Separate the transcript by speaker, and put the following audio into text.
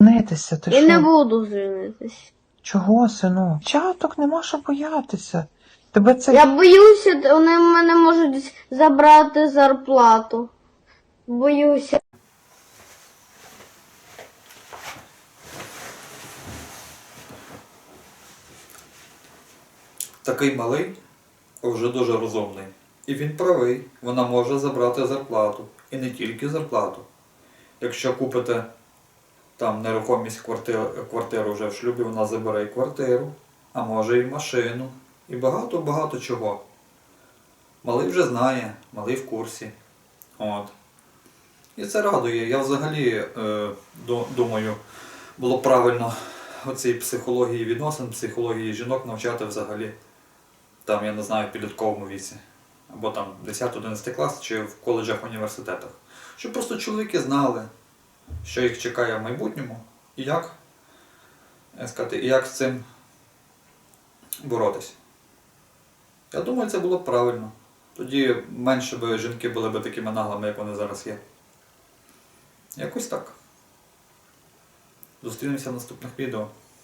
Speaker 1: Нитися, ти
Speaker 2: І
Speaker 1: що?
Speaker 2: не буду женитись.
Speaker 1: Чого, сину? Чаток нема що боятися. Тебе це
Speaker 2: Я боюся, вони в мене можуть забрати зарплату. Боюся.
Speaker 3: Такий малий, вже дуже розумний. І він правий, вона може забрати зарплату. І не тільки зарплату. Якщо купите там нерухомість квартиру, квартиру вже в шлюбі, вона забере і квартиру, а може і машину, і багато-багато чого. Малий вже знає, малий в курсі. От. І це радує. Я взагалі е, думаю, було правильно оцій психології відносин, психології жінок навчати взагалі там, я не знаю, в підлітковому віці. Або там 10-11 клас чи в коледжах університетах. Щоб просто чоловіки знали, що їх чекає в майбутньому і як, сказати, і як з цим боротись. Я думаю, це було б правильно. Тоді менше би жінки були б такими наглими, як вони зараз є. Якось так. Зустрінемося в наступних відео.